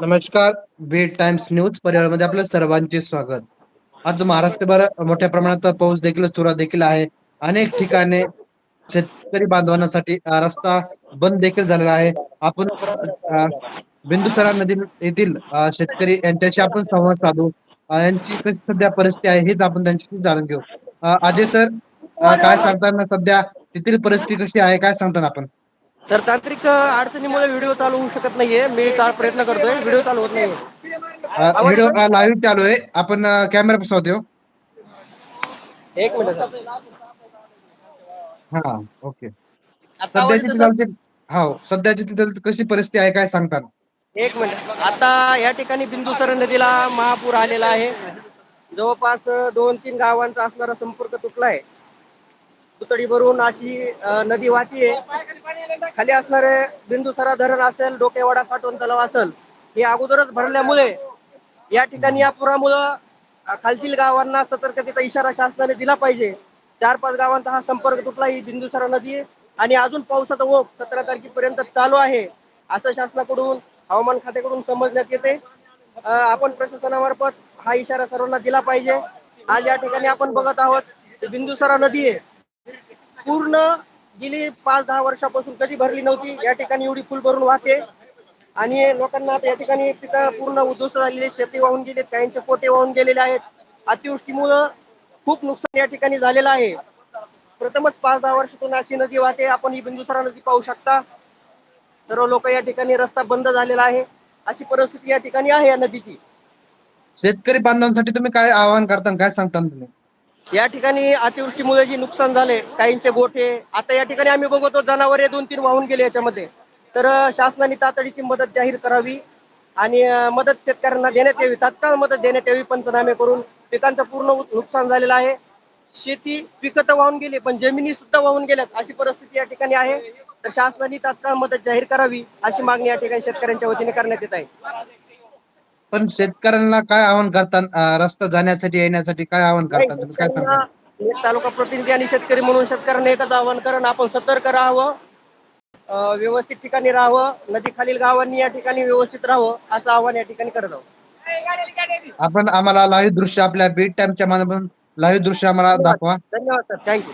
नमस्कार Beed times news परिवारामध्ये आपलं सर्वांचे स्वागत. आज महाराष्ट्रभर मोठ्या प्रमाणात पाऊस देखील सुरुवात देखील आहे. अनेक ठिकाणी शेतकरी बांधवांसाठी रस्ता बंद देखील झालेला आहे. आपण बिंदुसरा नदी येथील शेतकरी यांच्याशी आपण संवाद साधू. यांची कशी सध्या परिस्थिती आहे हेच आपण त्यांच्याशी जाणून घेऊ. अजय सर काय सांगताना सध्या तेथील परिस्थिती कशी आहे काय सांगताना आपण? तर तांत्रिक अडचणीमुळे व्हिडिओ चालू होऊ शकत नाहीये. मी प्रयत्न करतोय. व्हिडिओ चालू होत आवाज व्हिडिओ? लाईव्ह चालू आहे. आपण कॅमेरा पसरवतो एक मिनिट हा ओके. सध्याची सर? तिथलची हो सध्याची तिथं कशी परिस्थिती आहे काय सांगतात एक मिनिट. आता या ठिकाणी बिंदुसर नदीला महापूर आलेला आहे. जवळपास दोन तीन गावांचा असणारा संपर्क तुटला आहे पुतळी भरून अशी नदी वाहतीये. खाली असणारे बिंदुसरा धरण असेल डोकेवाडा साठवण तलाव असेल हे अगोदरच भरल्यामुळे या ठिकाणी या पुरामुळं खालतील गावांना सतर्कतेचा इशारा शासनाने दिला पाहिजे. चार पाच गावांचा हा संपर्क तुटला ही बिंदुसरा नदी आहे. आणि अजून पावसाचा ओघ सतरा तारखेपर्यंत चालू आहे असं शासनाकडून हवामान खात्याकडून समजण्यात येते. आपण प्रशासनामार्फत हा इशारा सर्वांना दिला पाहिजे. आज या ठिकाणी आपण बघत आहोत बिंदुसरा नदी आहे. पूर्ण गेली पाच दहा वर्षापासून कधी भरली नव्हती या ठिकाणी एवढी फुल भरून वाहते. आणि लोकांना आता या ठिकाणी तिथं पूर्ण उद्ध्वस्त झालेली शेती वाहून गेले काहींचे पोटे वाहून गेलेले आहेत. अतिवृष्टीमुळं खूप नुकसान या ठिकाणी झालेलं आहे. प्रथमच पाच दहा वर्षातून अशी नदी वाहते. आपण ही बिंदुसरा नदी पाहू शकता. सर्व लोक या ठिकाणी रस्ता बंद झालेला आहे. अशी परिस्थिती या ठिकाणी आहे या नदीची. शेतकरी बांधवांसाठी तुम्ही काय आवाहन करता आणि काय सांगता तुम्ही? या ठिकाणी अतिवृष्टीमुळे जे नुकसान झाले काहींचे गोठे आता या ठिकाणी आम्ही बघतो जनावरे दोन तीन वाहून गेले याच्यामध्ये. तर अं, शासनाने तातडीची मदत जाहीर करावी आणि अं, मदत शेतकऱ्यांना देण्यात यावी. तात्काळ मदत देण्यात यावी पंचनामे करून पिकांचं पूर्ण नुकसान झालेलं आहे. शेती पिकं तर वाहून गेली पण जमिनी सुद्धा वाहून गेल्यात. अशी परिस्थिती या ठिकाणी आहे. तर शासनाने तात्काळ मदत जाहीर करावी अशी मागणी या ठिकाणी शेतकऱ्यांच्या वतीने करण्यात येत आहे. पण शेतकऱ्यांना काय आवाहन करतात अं, रस्ता जाण्यासाठी येण्यासाठी काय आवाहन तुम्ही? काय एक तालुका प्रतिनिधी आणि शेतकरी म्हणून शेतकऱ्यांना एकच आवाहन करण आपण सतर्क राहावं. व्यवस्थित ठिकाणी राहावं नदी खालील गावांनी या ठिकाणी व्यवस्थित राहावं असं आवाहन या ठिकाणी करत आहोत. आपण आम्हाला लाईव्ह दृश्य आपल्या बीट टाइमच्या माध्यमातून लाईव्ह दृश्य आम्हाला दाखवा. धन्यवाद सर. थँक्यू